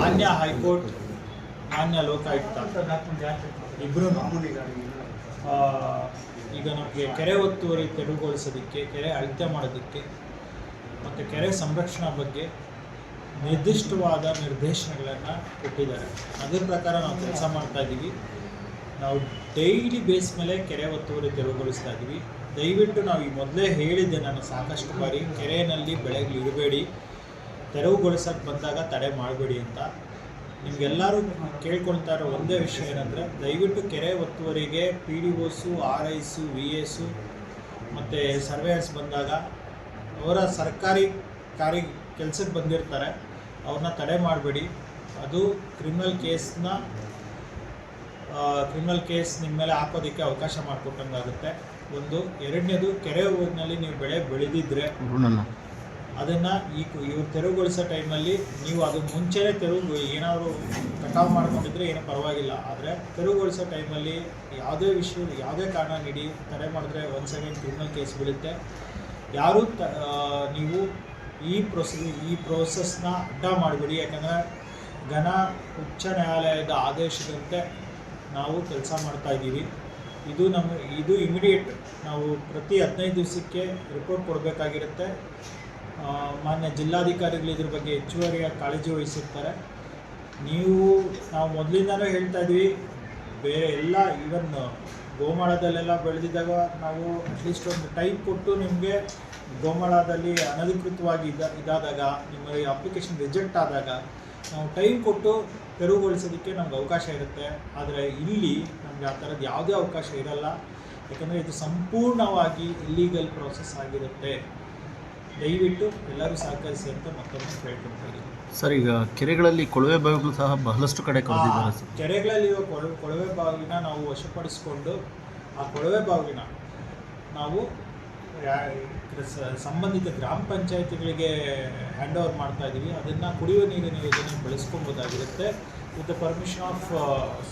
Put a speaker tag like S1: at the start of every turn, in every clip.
S1: ಮಾನ್ಯ ಹೈಕೋರ್ಟ್, ಮಾನ್ಯ ಲೋಕಾಯುಕ್ತ. ಇಬ್ಬರು ಈಗ ನಮಗೆ ಕೆರೆ ಒತ್ತುವರಿ ತೆರವುಗೊಳಿಸೋದಕ್ಕೆ, ಕೆರೆ ಅಳತೆ ಮಾಡೋದಕ್ಕೆ, ಮತ್ತು ಕೆರೆ ಸಂರಕ್ಷಣಾ ಬಗ್ಗೆ ನಿರ್ದಿಷ್ಟವಾದ ನಿರ್ದೇಶನಗಳನ್ನು ಕೊಟ್ಟಿದ್ದಾರೆ. ಅದರ ಪ್ರಕಾರ ನಾವು ಕೆಲಸ ಮಾಡ್ತಾ ಇದ್ದೀವಿ ನಾವು ಡೈಲಿ ಬೇಸ್ ಮೇಲೆ ಕೆರೆ ಒತ್ತುವರಿ ತೆರವುಗೊಳಿಸ್ತಾ ಇದ್ದೀವಿ ದಯವಿಟ್ಟು ನಾವು ಈ ಮೊದಲೇ ಹೇಳಿದ್ದೆ ನಾನು ಸಾಕಷ್ಟು ಬಾರಿ ಕೆರೆಯಲ್ಲಿ ಬೆಳೆಗಳು ತೆರವುಗೊಳಿಸೋಕೆ ಬಂದಾಗ ತಡೆ ಮಾಡಬೇಡಿ ಅಂತ. ನಿಮಗೆಲ್ಲರೂ ಕೇಳ್ಕೊಳ್ತಾ ಇರೋ ಒಂದೇ ವಿಷಯ ಏನಂದರೆ, ದಯವಿಟ್ಟು ಕೆರೆ ಒತ್ತುವರಿಗೆ P D Os, R Is V S ಮತ್ತು ಸರ್ವೇಯರ್ಸ್ ಬಂದಾಗ ಅವರ ಸರ್ಕಾರಿ ಕಾರ್ಯ ಕೆಲಸಕ್ಕೆ ಬಂದಿರ್ತಾರೆ, ಅವ್ರನ್ನ ತಡೆ ಮಾಡಬೇಡಿ. ಅದು ಕ್ರಿಮಿನಲ್ ಕೇಸ್ನ ಕ್ರಿಮಿನಲ್ ಕೇಸ್ ನಿಮ್ಮ ಮೇಲೆ ಹಾಕೋದಕ್ಕೆ ಅವಕಾಶ ಮಾಡಿಕೊಟ್ಟಂಗಾಗುತ್ತೆ. ಒಂದು. ಎರಡನೇದು, ಕೆರೆ ಊರಿನಲ್ಲಿ ನೀವು ಬೆಳೆ ಬೆಳೆದಿದ್ರೆ. ಅದನ್ನು ಈ ಇವ್ರು ತೆರವುಗೊಳಿಸೋ ಟೈಮಲ್ಲಿ ನೀವು ಅದು ಮುಂಚೆನೇ ತೆರವು ಏನಾದರೂ ಕಟಾವು ಮಾಡ್ಕೊಂಡಿದ್ರೆ ಏನೂ ಪರವಾಗಿಲ್ಲ. ಆದರೆ ತೆರವುಗೊಳಿಸೋ ಟೈಮಲ್ಲಿ ಯಾವುದೇ ವಿಷಯ ಯಾವುದೇ ಕಾರಣ ನೀಡಿ ತಡೆ ಮಾಡಿದ್ರೆ ಒಂದು ಸೆಕೆಂಡ್ ಕ್ರಿಮಿನಲ್ ಕೇಸ್ ಬೀಳುತ್ತೆ. ಯಾರು ತ ನೀವು ಈ ಪ್ರೊಸೀ ಈ ಪ್ರೋಸೆಸ್ನ ಅಡ್ಡ ಮಾಡಬೇಡಿ. ಯಾಕಂದರೆ ಘನ ಉಚ್ಚ ನ್ಯಾಯಾಲಯದ ಆದೇಶದಂತೆ ನಾವು ಕೆಲಸ ಮಾಡ್ತಾ ಇದ್ದೀವಿ. ಇದು ನಮ್ಮ ಇದು ಇಮಿಡಿಯೇಟ್ ನಾವು ಪ್ರತಿ ಹದಿನೈದು ದಿವಸಕ್ಕೆ ರಿಪೋರ್ಟ್ ಕೊಡಬೇಕಾಗಿರುತ್ತೆ. ಮಾನ್ಯ ಜಿಲ್ಲಾಧಿಕಾರಿಗಳು ಇದ್ರ ಬಗ್ಗೆ ಹೆಚ್ಚುವರಿಯಾಗಿ ಕಾಳಜಿ ವಹಿಸಿರ್ತಾರೆ. ನೀವು ನಾವು ಮೊದಲಿಂದನೂ ಹೇಳ್ತಾ ಇದ್ವಿ, ಬೇರೆ ಎಲ್ಲ ಈವನ್ ಗೋಮಾಳದಲ್ಲೆಲ್ಲ ಬೆಳೆದಿದ್ದಾಗ ನಾವು ಅಟ್ಲೀಸ್ಟ್ ಒಂದು ಟೈಮ್ ಕೊಟ್ಟು ನಿಮಗೆ ಗೋಮಾಳದಲ್ಲಿ ಅನಧಿಕೃತವಾಗಿ ಇದ್ದ ಇದಾದಾಗ, ನಿಮ್ಮ ಅಪ್ಲಿಕೇಶನ್ ರಿಜೆಕ್ಟ್ ಆದಾಗ ನಾವು ಟೈಮ್ ಕೊಟ್ಟು ತೆರವುಗೊಳಿಸೋದಕ್ಕೆ ನಮ್ಗೆ ಅವಕಾಶ ಇರುತ್ತೆ. ಆದರೆ ಇಲ್ಲಿ ನಮಗೆ ಆ ಥರದ್ದು ಯಾವುದೇ ಅವಕಾಶ ಇರಲ್ಲ. ಯಾಕಂದರೆ ಇದು ಸಂಪೂರ್ಣವಾಗಿ ಇಲ್ಲೀಗಲ್ ಪ್ರೋಸೆಸ್ ಆಗಿರುತ್ತೆ. ದಯವಿಟ್ಟು ಎಲ್ಲರೂ ಸಹಕರಿಸಿ ಅಂತ ಮತ್ತೊಮ್ಮೆ ಕೇಳ್ಕೊಳ್ತಾ ಇದ್ದೀನಿ.
S2: ಸರ್ ಈಗ ಕೆರೆಗಳಲ್ಲಿ ಕೊಳವೆ ಬಾವಿಗಳು ಸಹ ಬಹಳಷ್ಟು ಕಡೆ ಕೊರೆದಿದ್ದಾರೆ ಸರ್.
S1: ಕೆರೆಗಳಲ್ಲಿರುವ ಕೊಳ ಕೊಳವೆ ಬಾವಿನ ನಾವು ವಶಪಡಿಸಿಕೊಂಡು ಆ ಕೊಳವೆ ಬಾವಿನ ನಾವು ಸಂಬಂಧಿತ ಗ್ರಾಮ ಪಂಚಾಯತಿಗಳಿಗೆ ಹ್ಯಾಂಡ್ ಓವರ್ ಮಾಡ್ತಾ ಇದ್ದೀವಿ ಅದನ್ನು ಕುಡಿಯುವ ನೀರಿನ ಯೋಜನೆ ಬಳಸ್ಕೊಬೋದಾಗಿರುತ್ತೆ with the permission of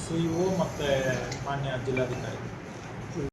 S1: C O ಮತ್ತು ಮಾನ್ಯ ಜಿಲ್ಲಾಧಿಕಾರಿ.